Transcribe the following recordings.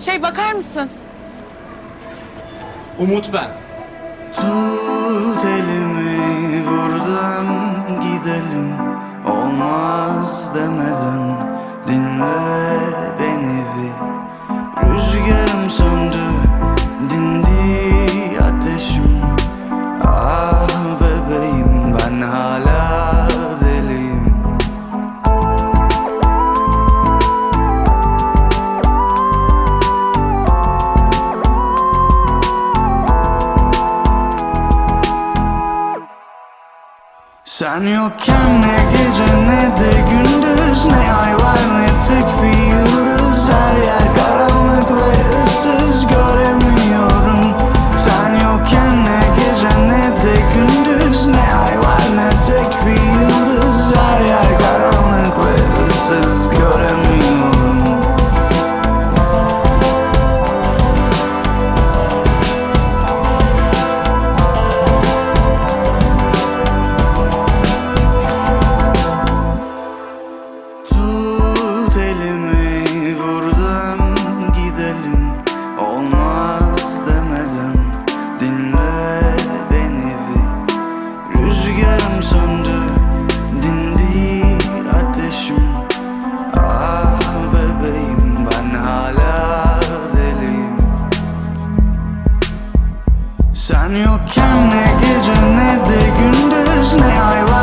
Şey bakar mısın? Umut ben. Tut elimi buradan gidelim Olmaz demeden dinle beni bir Rüzgarım Sen yokken ne gece ne de gündüz Ne ay var ne tek bir yıldız. Her yer karanlık ve ıssız göremiyorum. Sen yokken ne gece ne de gündüz Ne Sen yokken ne gece ne de gündüz Ne ay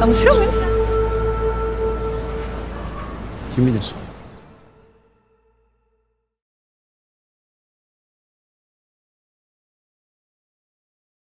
Tanışıyor muyuz? Kim bilir?